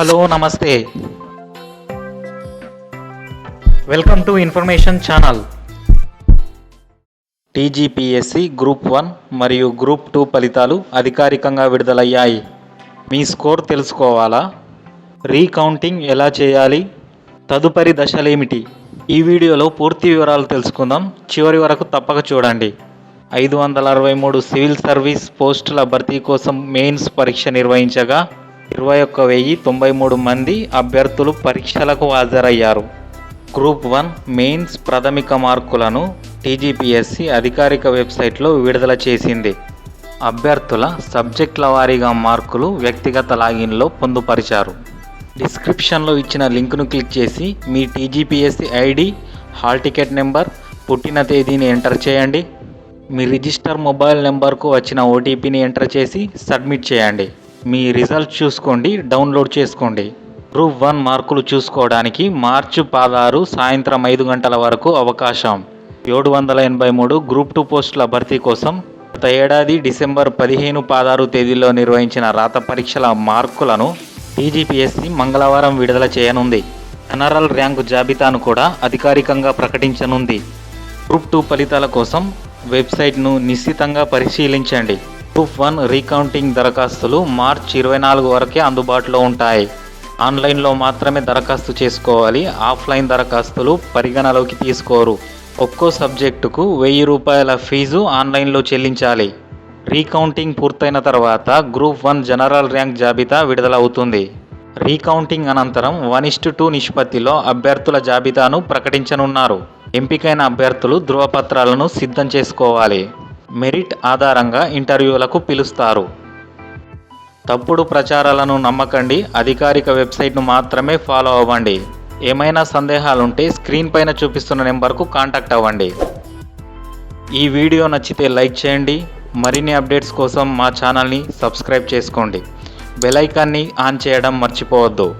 Hello నమస్తే. Welcome to information channel TGPSC group one మరియు group two ఫలితాలు అధికారికంగా విడుదలయ్యాయి. మీ స్కోర్ తెలుసుకోవాలా? రీకౌంటింగ్ ఎలా చేయాలి? తదుపరి దశలేమిటి? ఈ వీడియోలో పూర్తి వివరాలు తెలుసుకుందాం. చివరి వరకు తప్పక చూడండి. ఐదు వందల అరవై మూడు సివిల్ సర్వీస్ పోస్టుల భర్తీ కోసం మెయిన్స్ పరీక్ష నిర్వహించగా ఇరవై ఒక్క వెయ్యి తొంభై మూడు మంది అభ్యర్థులు పరీక్షలకు హాజరయ్యారు. గ్రూప్ వన్ మెయిన్స్ ప్రాథమిక మార్కులను టీజీపీఎస్సి అధికారిక వెబ్సైట్లో విడుదల చేసింది. అభ్యర్థుల సబ్జెక్టుల వారీగా మార్కులు వ్యక్తిగత లాగిన్లో పొందుపరిచారు. డిస్క్రిప్షన్లో ఇచ్చిన లింక్ను క్లిక్ చేసి మీ TGPSC ID hall ticket number పుట్టిన తేదీని ఎంటర్ చేయండి. మీ రిజిస్టర్ మొబైల్ నెంబర్కు వచ్చిన ఓటీపీని ఎంటర్ చేసి సబ్మిట్ చేయండి. మీ రిజల్ట్ చూసుకోండి డౌన్లోడ్ చేసుకోండి. గ్రూప్ వన్ మార్కులు చూసుకోవడానికి మార్చి పదహారు సాయంత్రం ఐదు గంటల వరకు అవకాశం. ఏడు వందల ఎనభై మూడు గ్రూప్ టూ పోస్టుల భర్తీ కోసం గత ఏడాది డిసెంబర్ పదిహేను పదహారు తేదీలో నిర్వహించిన రాత పరీక్షల మార్కులను టీజీపీఎస్సీ మంగళవారం విడుదల చేయనుంది. జనరల్ ర్యాంకు జాబితాను కూడా అధికారికంగా ప్రకటించనుంది. గ్రూప్ టూ ఫలితాల కోసం వెబ్సైట్ను నిశ్చితంగా పరిశీలించండి. గ్రూప్ వన్ రీకౌంటింగ్ దరఖాస్తులు మార్చి ఇరవై నాలుగు వరకే అందుబాటులో ఉంటాయి. ఆన్లైన్లో మాత్రమే దరఖాస్తు చేసుకోవాలి. ఆఫ్లైన్ దరఖాస్తులు పరిగణలోకి తీసుకోరు. ఒక్కో సబ్జెక్టుకు వెయ్యి రూపాయల ఫీజు ఆన్లైన్లో చెల్లించాలి. రీకౌంటింగ్ పూర్తయిన తర్వాత గ్రూప్ వన్ జనరల్ ర్యాంక్ జాబితా విడుదలవుతుంది. రీకౌంటింగ్ అనంతరం వన్ ఇస్టు టూ నిష్పత్తిలో అభ్యర్థుల జాబితాను ప్రకటించనున్నారు. ఎంపికైన అభ్యర్థులు ధృవపత్రాలను సిద్ధం చేసుకోవాలి. మెరిట్ ఆధారంగా ఇంటర్వ్యూలకు పిలుస్తారు. తప్పుడు ప్రచారాలను నమ్మకండి అధికారిక వెబ్సైట్ను మాత్రమే ఫాలో అవ్వండి. ఏమైనా సందేహాలుంటే స్క్రీన్ పైన చూపిస్తున్న నెంబర్కు కాంటాక్ట్ అవ్వండి. ఈ వీడియో నచ్చితే లైక్ చేయండి మరిన్ని అప్డేట్స్ కోసం మా ఛానల్ని సబ్స్క్రైబ్ చేసుకోండి. బెల్ ఐకాన్ని ఆన్ చేయడం మర్చిపోవద్దు.